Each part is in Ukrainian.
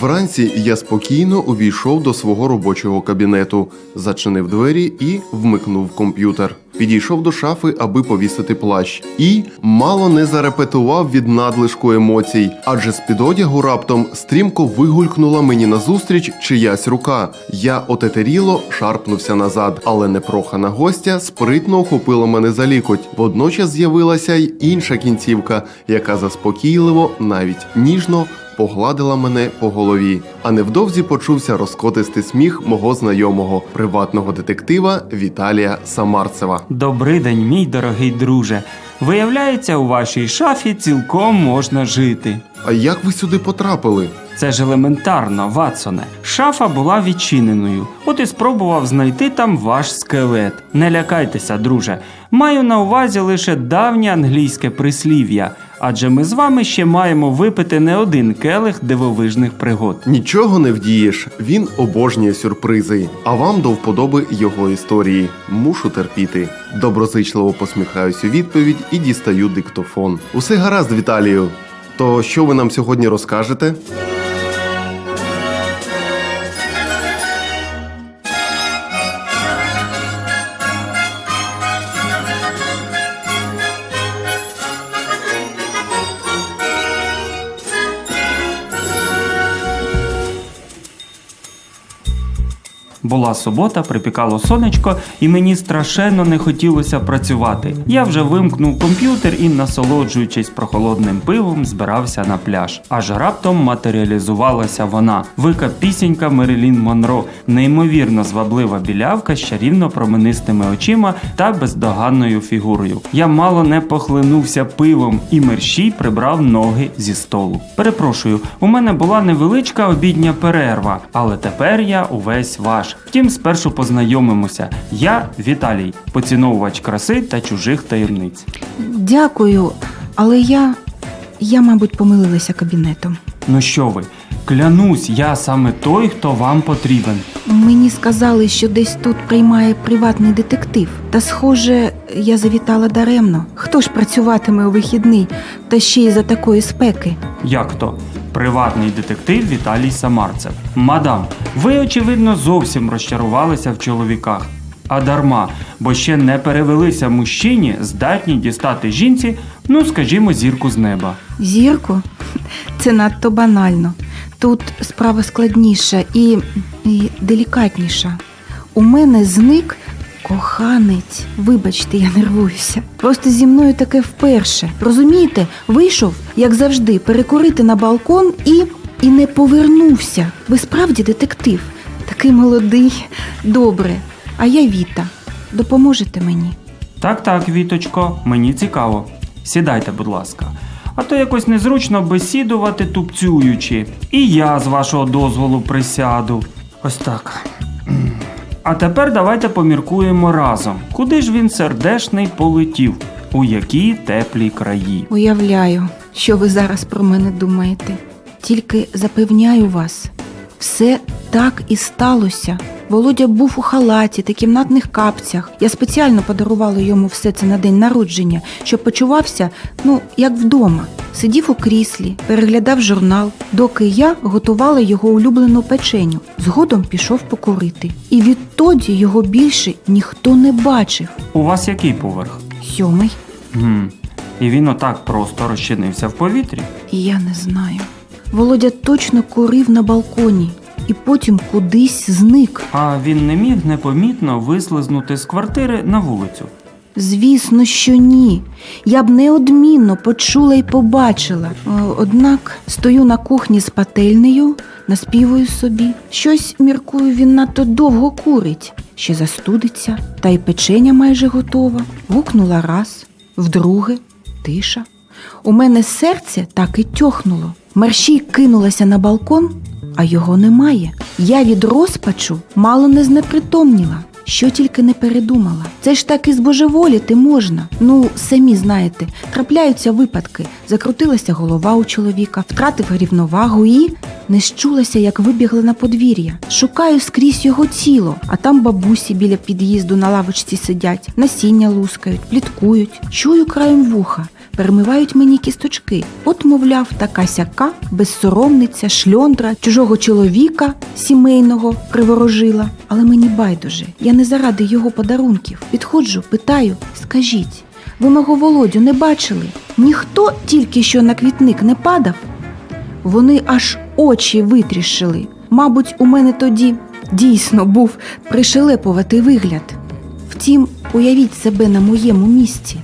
Вранці я спокійно увійшов до свого робочого кабінету, зачинив двері і вмикнув комп'ютер. Підійшов до шафи, аби повісити плащ, і мало не зарепетував від надлишку емоцій, адже з під одягу раптом стрімко вигулькнула мені назустріч чиясь рука. Я отетеріло шарпнувся назад, але непрохана гостя спритно охопила мене за лікоть. Водночас з'явилася й інша кінцівка, яка заспокійливо, навіть ніжно погладила мене по голові. А невдовзі почувся розкотистий сміх мого знайомого приватного детектива Віталія Самарцева. Добрий день, мій дорогий друже. Виявляється, у вашій шафі цілком можна жити. А як ви сюди потрапили? Це ж елементарно, Ватсоне. Шафа була відчиненою, от і спробував знайти там ваш скелет. Не лякайтеся, друже. Маю на увазі лише давнє англійське прислів'я, адже ми з вами ще маємо випити не один келих дивовижних пригод. Нічого не вдієш, він обожнює сюрпризи, а вам до вподоби його історії. Мушу терпіти. Доброзичливо посміхаюсь у відповідь і дістаю диктофон. Усе гаразд, Віталію. То що ви нам сьогодні розкажете? Була субота, припікало сонечко, і мені страшенно не хотілося працювати. Я вже вимкнув комп'ютер і, насолоджуючись прохолодним пивом, збирався на пляж. Аж раптом матеріалізувалася вона. Вика пісенька Мерилін Монро, неймовірно зваблива білявка з чарівно променистими очима та бездоганною фігурою. Я мало не похлинувся пивом, і мерщій прибрав ноги зі столу. Перепрошую, у мене була невеличка обідня перерва, але тепер я увесь ваш. Втім, спершу познайомимося. Я Віталій, поціновувач краси та чужих таємниць. Дякую, але я. я, мабуть, помилилася кабінетом. Ну що ви, клянусь, я саме той, хто вам потрібен. Мені сказали, що десь тут приймає приватний детектив. Та, схоже, я завітала даремно. Хто ж працюватиме у вихідний, та ще й за такої спеки? Як то? Приватний детектив Віталій Самарцев. Мадам, ви, очевидно, зовсім розчарувалися в чоловіках. А дарма, бо ще не перевелися мужчині, здатні дістати жінці, ну скажімо, зірку з неба. Зірку? Це надто банально. Тут справа складніша і, і делікатніша. У мене зник коханець. Вибачте, я нервуюся. Просто зі мною таке вперше. Розумієте, вийшов, як завжди, перекурити на балкон і. і не повернувся. Ви справді детектив. Такий молодий. Добре. А я Віта. Допоможете мені? Так, так, Віточко, мені цікаво. Сідайте, будь ласка. А то якось незручно бесідувати тупцюючи. І я з вашого дозволу присяду. Ось так. А тепер давайте поміркуємо разом, куди ж він сердешний полетів, у які теплі краї. Уявляю, що ви зараз про мене думаєте. Тільки запевняю вас, все так і сталося. Володя був у халаті та кімнатних капцях. Я спеціально подарувала йому все це на день народження, щоб почувався, ну, як вдома. Сидів у кріслі, переглядав журнал, доки я готувала його улюблену печеню. Згодом пішов покурити. І відтоді його більше ніхто не бачив. У вас який поверх? Сьомий, Гм. І він отак просто розчинився в повітрі. і я не знаю. Володя точно курив на балконі і потім кудись зник. А він не міг непомітно вислизнути з квартири на вулицю. Звісно, що ні. Я б неодмінно почула і побачила. Однак стою на кухні з пательнею, наспівую собі. Щось, міркую, він надто довго курить, ще застудиться, та й печеня майже готова. Гукнула раз, вдруге, тиша. У мене серце так і тьохнуло. Мерщій кинулася на балкон, а його немає. Я від розпачу мало не знепритомніла. Що тільки не передумала. Це ж таки збожеволіти можна. Ну, самі знаєте, трапляються випадки. Закрутилася голова у чоловіка, втратив рівновагу і не щулася, як вибігла на подвір'я. Шукаю скрізь його тіло, а там бабусі біля під'їзду на лавочці сидять, насіння лускають, пліткують. Чую краєм вуха. Перемивають мені кісточки. От, мовляв, така сяка, безсоромниця, шльондра, чужого чоловіка сімейного приворожила. Але мені байдуже, я не заради його подарунків. Підходжу, питаю, скажіть, ви мого Володю не бачили? Ніхто тільки що на квітник не падав? Вони аж очі витріщили. Мабуть, у мене тоді дійсно був пришелепуватий вигляд. Втім, уявіть себе на моєму місці.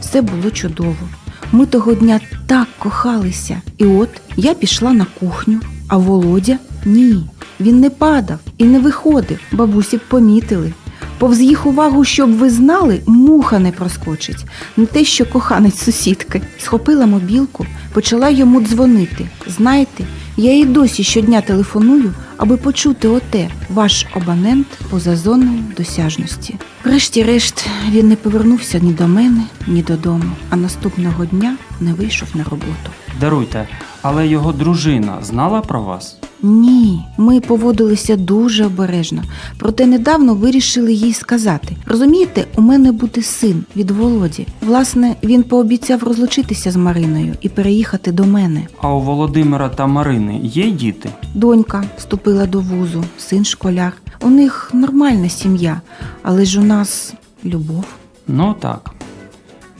Все було чудово. Ми того дня так кохалися. І от я пішла на кухню, а Володя ні. Він не падав і не виходив. Бабусі б помітили. Повз їх увагу, щоб ви знали, муха не проскочить. Не те, що коханець сусідки. Схопила мобілку, почала йому дзвонити. Знаєте, я і досі щодня телефоную, аби почути оте ваш абонент поза зоною досяжності. Врешті-решт він не повернувся ні до мене, ні додому, а наступного дня не вийшов на роботу. Даруйте, але його дружина знала про вас? Ні, ми поводилися дуже обережно, проте недавно вирішили їй сказати: розумієте, у мене буде син від Володі. Власне, він пообіцяв розлучитися з Мариною і переїхати до мене. А у Володимира та Марини є діти? Донька вступила до вузу, син школяр. У них нормальна сім'я, але ж у нас любов. Ну так.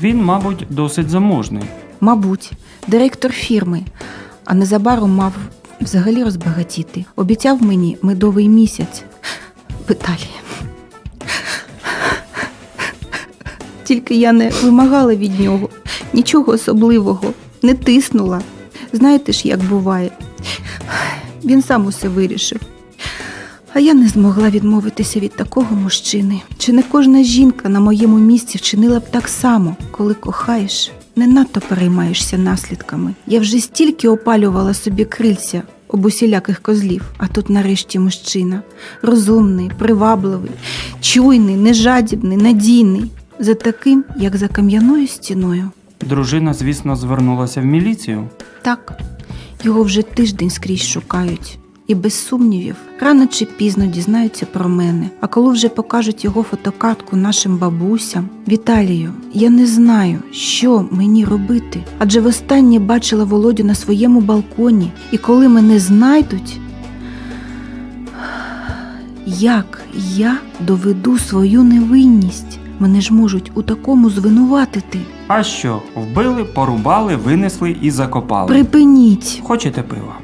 Він, мабуть, досить заможний. Мабуть, директор фірми, а незабаром мав взагалі розбагатіти. Обіцяв мені медовий місяць. Віталій. Тільки я не вимагала від нього нічого особливого, не тиснула. Знаєте ж, як буває. Він сам усе вирішив. А я не змогла відмовитися від такого мужчини. Чи не кожна жінка на моєму місці вчинила б так само, коли кохаєш, не надто переймаєшся наслідками. Я вже стільки опалювала собі крильця об усіляких козлів, а тут нарешті мужчина розумний, привабливий, чуйний, нежадібний, надійний, за таким, як за кам'яною стіною. Дружина, звісно, звернулася в міліцію. Так, його вже тиждень скрізь шукають. І без сумнівів, рано чи пізно дізнаються про мене. А коли вже покажуть його фотокартку нашим бабусям, Віталію, я не знаю, що мені робити. Адже востаннє бачила Володю на своєму балконі, і коли мене знайдуть, як я доведу свою невинність? Мене ж можуть у такому звинуватити. А що, вбили, порубали, винесли і закопали. Припиніть. Хочете пива?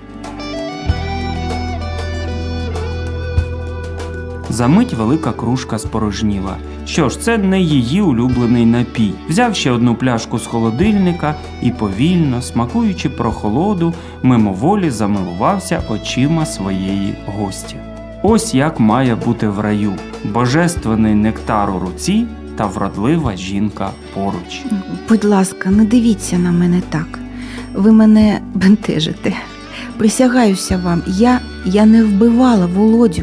Замить велика кружка спорожніла. Що ж, це не її улюблений напій. Взяв ще одну пляшку з холодильника і повільно, смакуючи прохолоду, мимоволі замилувався очима своєї гості. Ось як має бути в раю: божественний нектар у руці та вродлива жінка поруч. Будь ласка, не дивіться на мене так. Ви мене бентежите. Присягаюся вам, я, я не вбивала Володю.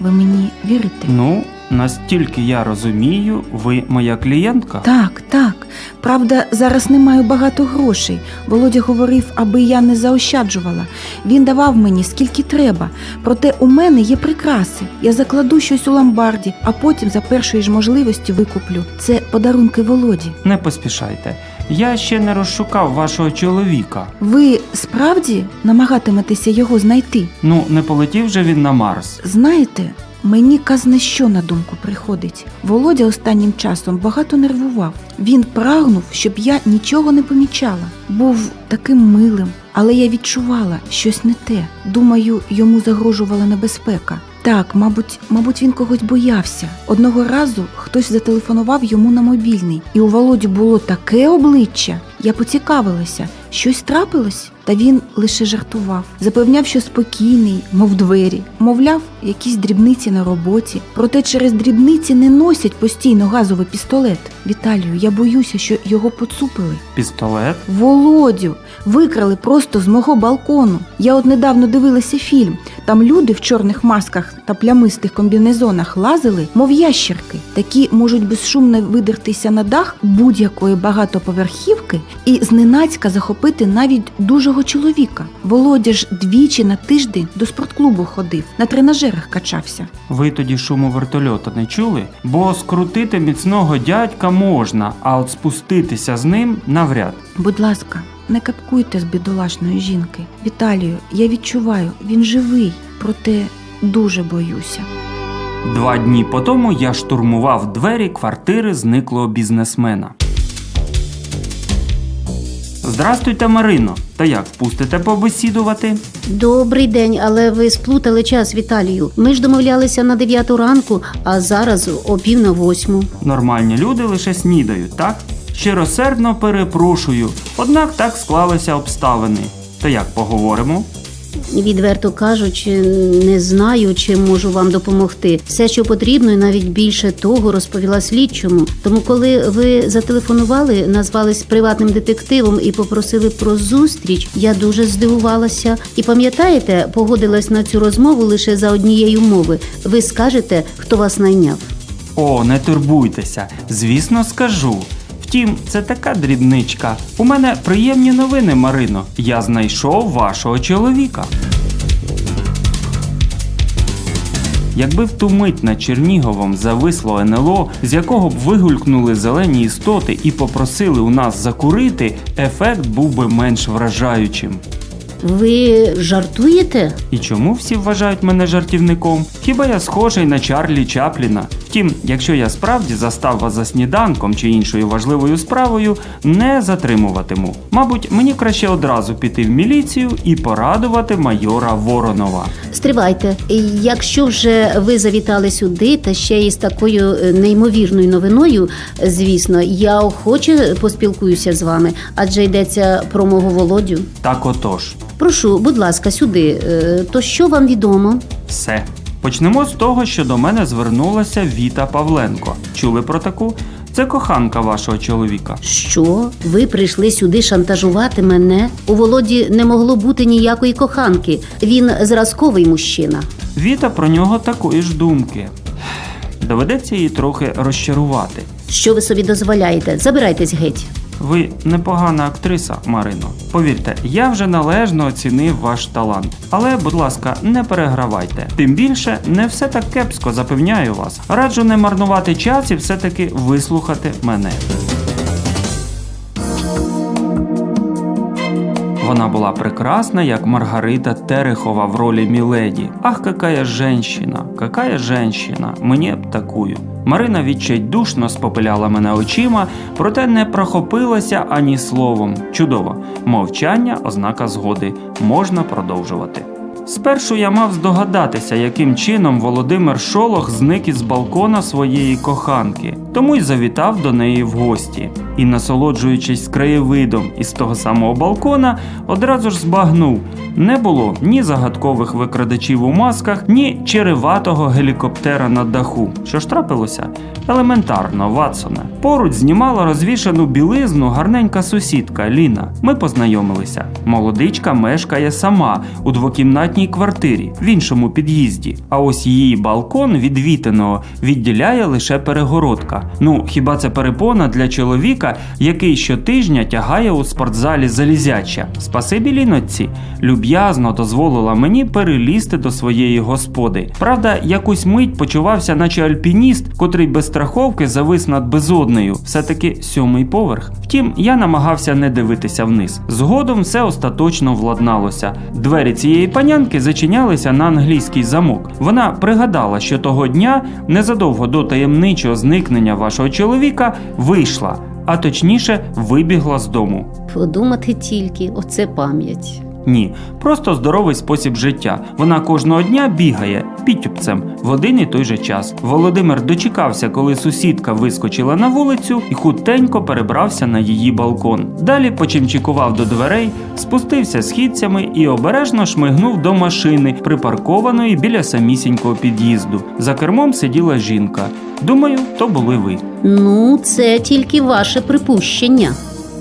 Ви мені вірите? Ну, настільки я розумію, ви моя клієнтка? Так, так. Правда, зараз не маю багато грошей. Володя говорив, аби я не заощаджувала. Він давав мені скільки треба. Проте у мене є прикраси. Я закладу щось у ломбарді, а потім за першої ж можливості викуплю. Це подарунки Володі. Не поспішайте. Я ще не розшукав вашого чоловіка. Ви справді намагатиметеся його знайти? Ну, не полетів же він на Марс. Знаєте, мені казне що на думку приходить. Володя останнім часом багато нервував. Він прагнув, щоб я нічого не помічала. Був таким милим, але я відчувала щось не те. Думаю, йому загрожувала небезпека. Так, мабуть, мабуть, він когось боявся. Одного разу хтось зателефонував йому на мобільний, і у Володі було таке обличчя. Я поцікавилася, щось трапилось. Та він лише жартував, запевняв, що спокійний, мов двері, мовляв, якісь дрібниці на роботі. Проте через дрібниці не носять постійно газовий пістолет. Віталію, я боюся, що його поцупили. Пістолет? Володю, викрали просто з мого балкону. Я от недавно дивилася фільм. Там люди в чорних масках та плямистих комбінезонах лазили, мов ящерки. Такі можуть безшумно видертися на дах будь-якої багатоповерхівки і зненацька захопити навіть дужого чоловіка. Володя ж двічі на тиждень до спортклубу ходив, на тренажерах качався. Ви тоді шуму вертольота не чули? Бо скрутити міцного дядька можна, а от спуститися з ним навряд. Будь ласка, не капкуйте з бідолашної жінки. Віталію, я відчуваю, він живий, проте дуже боюся. Два дні по тому я штурмував двері квартири зниклого бізнесмена. Здрастуйте, Марино. Та як пустите побесідувати? Добрий день, але ви сплутали час, Віталію. Ми ж домовлялися на 9 ранку, а зараз о пів на восьму. Нормальні люди лише снідають, так? Щиросердно перепрошую, однак так склалися обставини. То як поговоримо? Відверто кажучи, не знаю, чим можу вам допомогти. Все, що потрібно, і навіть більше того, розповіла слідчому. Тому, коли ви зателефонували, назвались приватним детективом і попросили про зустріч, я дуже здивувалася. І пам'ятаєте, погодилась на цю розмову лише за однієї умови. Ви скажете, хто вас найняв. О, не турбуйтеся, звісно, скажу. Втім, це така дрібничка. У мене приємні новини, Марино. Я знайшов вашого чоловіка. Якби в ту мить над Черніговом зависло НЛО, з якого б вигулькнули зелені істоти і попросили у нас закурити, ефект був би менш вражаючим. Ви жартуєте? І чому всі вважають мене жартівником? Хіба я схожий на Чарлі Чапліна? Втім, якщо я справді застав вас за сніданком чи іншою важливою справою, не затримуватиму. Мабуть, мені краще одразу піти в міліцію і порадувати майора Воронова. Стривайте, якщо вже ви завітали сюди, та ще й з такою е, неймовірною новиною, звісно, я охоче поспілкуюся з вами, адже йдеться про мого володю. Так отож, Прошу, будь ласка, сюди. Е, То що вам відомо? все. Почнемо з того, що до мене звернулася Віта Павленко. Чули про таку? Це коханка вашого чоловіка. Що? Ви прийшли сюди шантажувати мене? У Володі не могло бути ніякої коханки. Він зразковий мужчина. Віта про нього такої ж думки. Доведеться її трохи розчарувати. Що ви собі дозволяєте? Забирайтесь геть. Ви непогана актриса, Марино. Повірте, я вже належно оцінив ваш талант. Але, будь ласка, не перегравайте. Тим більше, не все так кепсько, запевняю вас. Раджу не марнувати час і все-таки вислухати мене. Вона була прекрасна, як Маргарита Терехова в ролі Міледі. Ах, какая женщина, какая женщина, мені б такую. Марина відчайдушно спопиляла мене очима, проте не прохопилася ані словом. Чудово, мовчання ознака згоди. Можна продовжувати. Спершу я мав здогадатися, яким чином Володимир Шолох зник із балкона своєї коханки, тому й завітав до неї в гості. І, насолоджуючись краєвидом із того самого балкона, одразу ж збагнув: не було ні загадкових викрадачів у масках, ні череватого гелікоптера на даху. Що ж трапилося? Елементарно, Ватсоне. Поруч знімала розвішану білизну гарненька сусідка Ліна. Ми познайомилися. Молодичка мешкає сама у двокімнатній квартирі в іншому під'їзді. А ось її балкон від вітиного відділяє лише перегородка. Ну хіба це перепона для чоловіка, який щотижня тягає у спортзалі залізяча? Спасибі ліночці, люб'язно дозволила мені перелізти до своєї господи. Правда, якусь мить почувався, наче альпініст, котрий без страховки завис над безоднею, все-таки сьомий поверх. Втім, я намагався не дивитися вниз. Згодом все остаточно владналося. Двері цієї панянки зачинялися на англійський замок. Вона пригадала, що того дня, незадовго до таємничого зникнення вашого чоловіка, вийшла, а точніше вибігла з дому. Подумати тільки, оце пам'ять. Ні, просто здоровий спосіб життя. Вона кожного дня бігає підтюпцем в один і той же час. Володимир дочекався, коли сусідка вискочила на вулицю і хутенько перебрався на її балкон. Далі почимчикував до дверей, спустився східцями і обережно шмигнув до машини, припаркованої біля самісінького під'їзду. За кермом сиділа жінка. Думаю, то були ви. Ну, це тільки ваше припущення.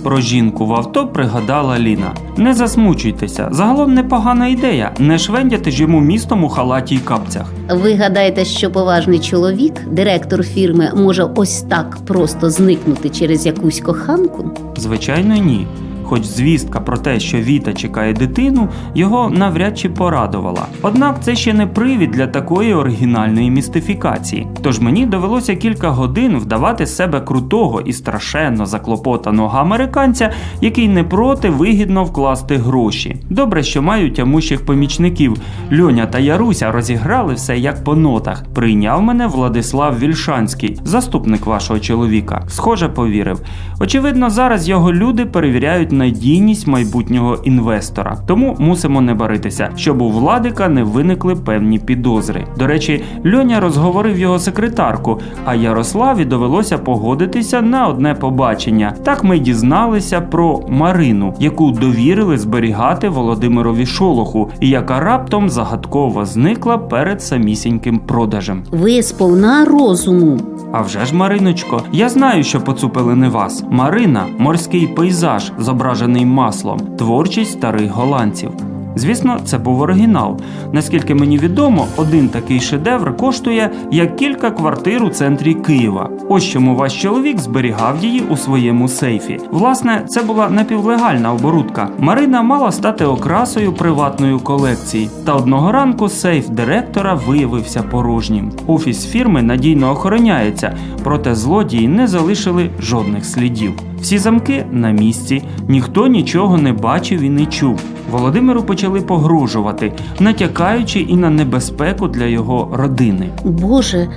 Про жінку в авто пригадала Ліна. Не засмучуйтеся, загалом непогана ідея не швендяти ж йому містом у халаті й капцях. Ви гадаєте, що поважний чоловік, директор фірми, може ось так просто зникнути через якусь коханку? Звичайно, ні. Хоч звістка про те, що Віта чекає дитину, його навряд чи порадувала. Однак це ще не привід для такої оригінальної містифікації. Тож мені довелося кілька годин вдавати себе крутого і страшенно заклопотаного американця, який не проти вигідно вкласти гроші. Добре, що маю тямущих помічників. Льоня та Яруся розіграли все як по нотах. Прийняв мене Владислав Вільшанський, заступник вашого чоловіка. Схоже, повірив. Очевидно, зараз його люди перевіряють надійність майбутнього інвестора. Тому мусимо не баритися, щоб у владика не виникли певні підозри. До речі, Льоня розговорив його секретарку, а Ярославі довелося погодитися на одне побачення. Так ми дізналися про Марину, яку довірили зберігати Володимирові Шолоху, і яка раптом загадково зникла перед самісіньким продажем. Ви сповна розуму. А вже ж, Мариночко, я знаю, що поцупили не вас. Марина морський пейзаж, зображений маслом, творчість старих голландців. Звісно, це був оригінал. Наскільки мені відомо, один такий шедевр коштує як кілька квартир у центрі Києва. Ось чому ваш чоловік зберігав її у своєму сейфі. Власне, це була напівлегальна оборудка. Марина мала стати окрасою приватної колекції. Та одного ранку сейф директора виявився порожнім. Офіс фірми надійно охороняється, проте злодії не залишили жодних слідів. Всі замки на місці, ніхто нічого не бачив і не чув. Володимиру почали погрожувати, натякаючи і на небезпеку для його родини. Боже,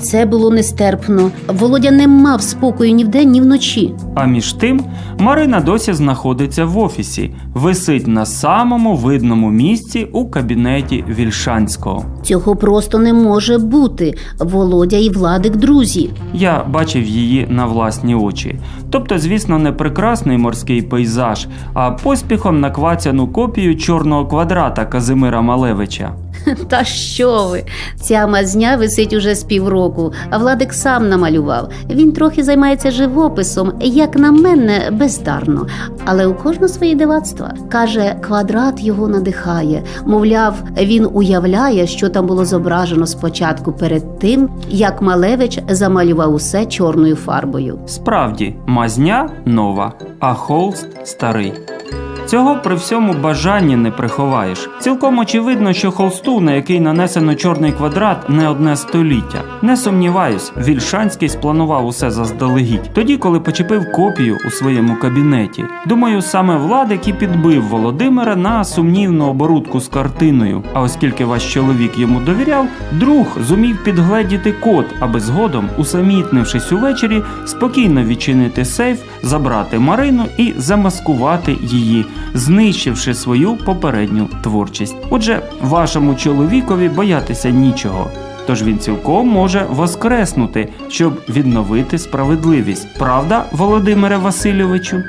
це було нестерпно. Володя не мав спокою ні вдень, ні вночі. А між тим Марина досі знаходиться в офісі, висить на самому видному місці у кабінеті Вільшанського. Цього просто не може бути. Володя і Владик друзі. Я бачив її на власні очі. Тобто, звісно, не прекрасний морський пейзаж, а поспіхом наквацяну копію чорного квадрата Казимира Малевича. Та що ви? Ця мазня висить уже з півроку, а Владик сам намалював. Він трохи займається живописом, як на мене, бездарно. Але у кожного свої дивацтва. Каже, квадрат його надихає. Мовляв, він уявляє, що там було зображено спочатку перед тим, як Малевич замалював усе чорною фарбою. Справді, мазня нова, а холст старий. Цього при всьому бажанні не приховаєш. Цілком очевидно, що холсту, на який нанесено чорний квадрат, не одне століття. Не сумніваюсь, Вільшанський спланував усе заздалегідь, тоді, коли почепив копію у своєму кабінеті. Думаю, саме Владик і підбив Володимира на сумнівну оборудку з картиною. А оскільки ваш чоловік йому довіряв, друг зумів підгледіти код, аби згодом, усамітнившись увечері, спокійно відчинити сейф, забрати Марину і замаскувати її, знищивши свою попередню творчість. Отже, вашому чоловікові боятися нічого. Тож він цілком може воскреснути, щоб відновити справедливість. Правда, Володимире Васильовичу?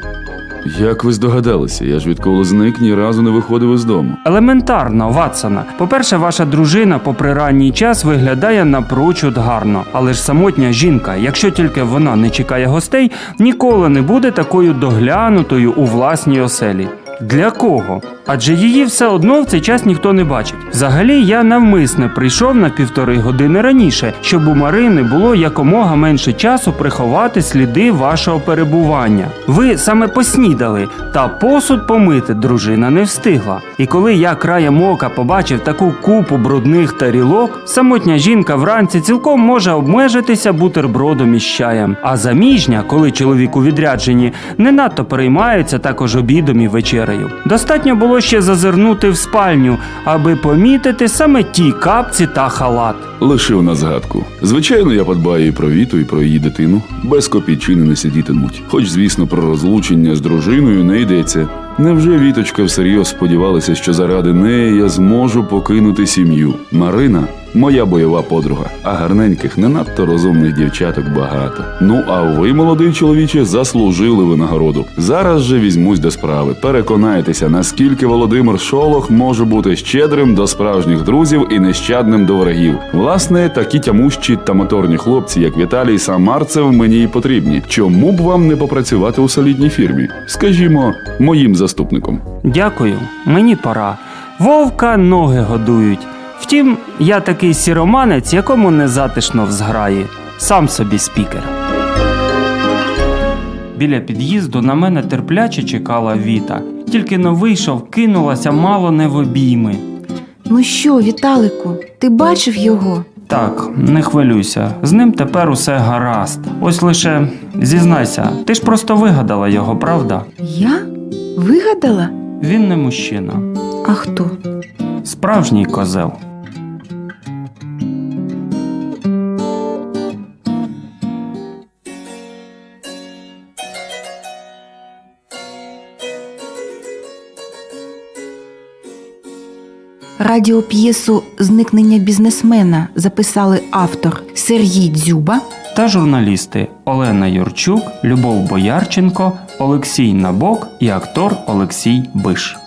Як ви здогадалися, я ж відколи зник ні разу не виходив із дому. Елементарно, Ватсона. По-перше, ваша дружина попри ранній час виглядає напрочуд гарно. Але ж самотня жінка, якщо тільки вона не чекає гостей, ніколи не буде такою доглянутою у власній оселі. Для кого? Адже її все одно в цей час ніхто не бачить. Взагалі, я навмисне прийшов на півтори години раніше, щоб у Марини було якомога менше часу приховати сліди вашого перебування. Ви саме поснідали, та посуд помити дружина не встигла. І коли я краєм ока побачив таку купу брудних тарілок, самотня жінка вранці цілком може обмежитися бутербродом із чаєм. А заміжня, коли чоловік у відрядженні, не надто переймається також обідом і вечерею. Достатньо було ще зазирнути в спальню, аби помітити саме ті капці та халат. Лишив на згадку. Звичайно, я подбаю і про Віту, і про її дитину. Без копійчини не сидітимуть. Хоч, звісно, про розлучення з дружиною не йдеться. Невже Віточка всерйоз сподівалася, що заради неї я зможу покинути сім'ю? Марина моя бойова подруга, а гарненьких, не надто розумних дівчаток багато. Ну а ви, молодий чоловіче, заслужили винагороду. Зараз же візьмусь до справи. Переконайтеся, наскільки Володимир Шолох може бути щедрим до справжніх друзів і нещадним до ворогів. Власне, такі тямущі та моторні хлопці, як Віталій Самарцев, мені й потрібні. Чому б вам не попрацювати у солідній фірмі? Скажімо, моїм заступником. Дякую, мені пора. Вовка ноги годують. Втім, я такий сіроманець, якому не затишно в зграї. Сам собі спікер. Біля під'їзду на мене терпляче чекала Віта. Тільки но вийшов, кинулася мало не в обійми. Ну що, Віталику, ти бачив його? Так, не хвилюйся, з ним тепер усе гаразд. Ось лише зізнайся, ти ж просто вигадала його, правда? Я? Вигадала? Він не мужчина, А хто? справжній козел. Радіоп'єсу Зникнення бізнесмена записали автор Сергій Дзюба, та журналісти Олена Юрчук, Любов Боярченко, Олексій Набок і актор Олексій Биш.